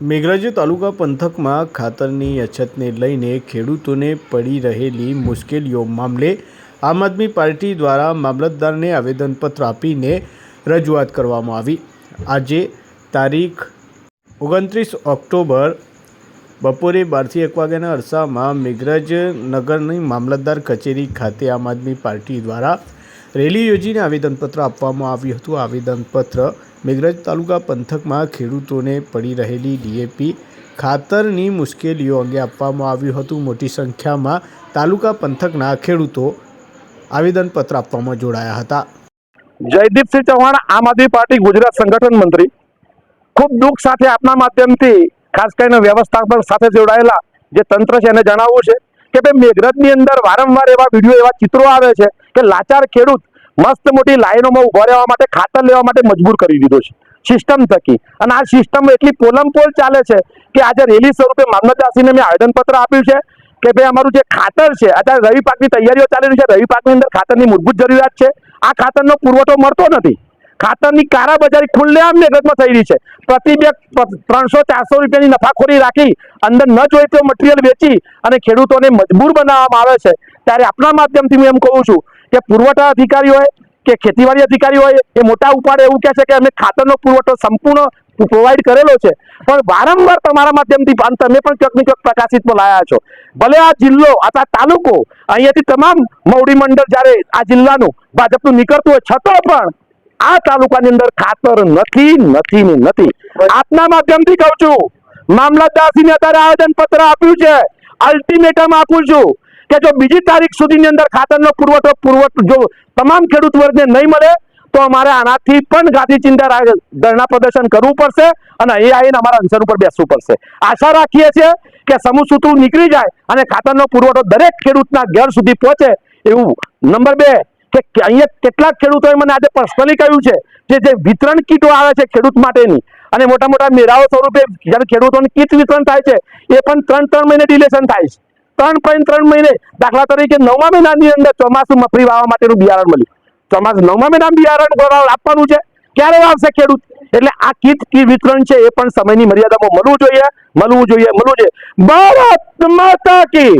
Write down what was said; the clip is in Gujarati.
મેઘરજ તાલુકા પંથકમાં ખાતરની અછતને લઈને ખેડૂતોને પડી રહેલી મુશ્કેલીઓ મામલે આમ આદમી પાર્ટી દ્વારા મામલતદારને આવેદનપત્ર આપીને રજૂઆત કરવામાં આવી. આજે તારીખ ઓગણત્રીસ ઓક્ટોબર બપોરે બારથી એક વાગ્યાના અરસામાં મેઘરાજ નગરની મામલતદાર કચેરી ખાતે આમ આદમી પાર્ટી દ્વારા રેલી યોજીને આવેદનપત્ર આપવામાં આવ્યું હતું. આવેદનપત્ર મેઘરજ તાલુકા પંથકમાં ખેડૂતોને પડી રહેલી ડીએપી ખાતરની મુશ્કેલીઓ અંગે આપવામાં આવ્યું હતું. મોટી સંખ્યામાં તાલુકા પંથકના ખેડૂતો આવેદનપત્ર આપવામાં જોડાયા હતા. જયદીપસિંહ ચૌહાણ, આમ આદમી પાર્ટી, ગુજરાત સંગઠન મંત્રી. ખૂબ દુઃખ સાથે આપના માધ્યમથી, ખાસ કરીને વ્યવસ્થાપન સાથે જોડાયેલા જે તંત્ર છે, એને જણાવવું છે કે ભાઈ મેઘરજની અંદર વારંવાર એવા વીડિયો, એવા ચિત્રો આવે છે કે લાચાર ખેડૂત મસ્ત મોટી લાઈનોમાં ઊભા રહેવા માટે, ખાતર લેવા માટે મજબૂર કરી દીધો છે. સિસ્ટમ થકી. અને આ સિસ્ટમ એટલી પોલમપોલ ચાલે છે કે આજે રેલી સ્વરૂપે મામલતદારશ્રીને મેં આવેદનપત્ર આપ્યું છે કે ભાઈ અમારું જે ખાતર છે અત્યારે રવિ પાકની તૈયારીઓ ચાલી રહી છે, રવિ પાકની અંદર ખાતરની મૂળભૂત જરૂરિયાત છે. આ ખાતરનો પુરવઠો મળતો નથી. ખાતરની કારાબજારી ખુલ્લેઆમ મેગતમાં થઈ રહી છે. પ્રતિ બેગ ત્રણસો ચારસો રૂપિયાની નફાખોરી રાખી, અંદર ન જોઈ તો મટીરિયલ વેચી અને ખેડૂતોને મજબૂર બનાવવામાં આવે છે. ત્યારે આપના માધ્યમથી હું એમ કહું છું કે પુરવઠા અધિકારી હોય કે ખેતીવાડી અધિકારી હોય, એ મોટા ઉપાડે એવું કહે છે કે અમે ખાતરનો પુરવઠો સંપૂર્ણ પ્રોવાઈડ કરેલો છે. પણ વારંવાર તમારા માધ્યમથી તમે પણ ક્યાંક ને ક્યાંક પ્રકાશિતમાં લાયા છો. ભલે આ જિલ્લો, આ તાલુકો, અહીંયાથી તમામ મવડી મંડળ જ્યારે આ જિલ્લાનું ભાજપનું નીકળતું હોય, છતાં પણ આ તાલુકાની અંદર ખાતર નથી નથી ને નથી. આપના માધ્યમથી કહું છું, મામલતદારશ્રીને અત્યારે આવેદન પત્ર આપ્યું છે. અલ્ટિમેટમ આપું છું. કે જો બીજી તારીખ સુધીની અંદર ખાતરનો પુરવઠો પુરવઠો જો તમામ ખેડૂત વર્ગને નહીં મળે, તો અમારે આનાથી પણ ગાંધી ચિંતા ધરણા પ્રદર્શન કરવું પડશે અને એ આવીને અમારા અંસર ઉપર બેસવું પડશે. આશા રાખીએ છીએ કે સમૂહ સૂત્રો નીકળી જાય અને ખાતરનો પુરવઠો દરેક ખેડૂતના ઘર સુધી પહોંચે એવું નંબર બે, કે અહીંયા કેટલાક ખેડૂતોએ મને આજે પર્સનલી કહ્યું છે કે જે વિતરણ કીટો આવે છે ખેડૂત માટેની, અને મોટા મોટા મેળાઓ સ્વરૂપે જ્યારે ખેડૂતોને કીટ વિતરણ થાય છે, એ પણ ત્રણ ત્રણ મહિને ડિલેશન થાય છે. ત્રણ પોઈન્ટ ત્રણ મહિને દાખલા તરીકે નવમા મહિનાની અંદર ચોમાસું મફરી વાવવા માટેનું બિયારણ મળ્યું. ચોમાસું નવમા મહિના બિયારણ આપવાનું છે. ક્યારે વાવશે ખેડૂત? એટલે આ કીટ કી વિતરણ છે એ પણ સમયની મર્યાદામાં મળવું જોઈએ મળવું જોઈએ મળવું જોઈએ. ભારત માતા કી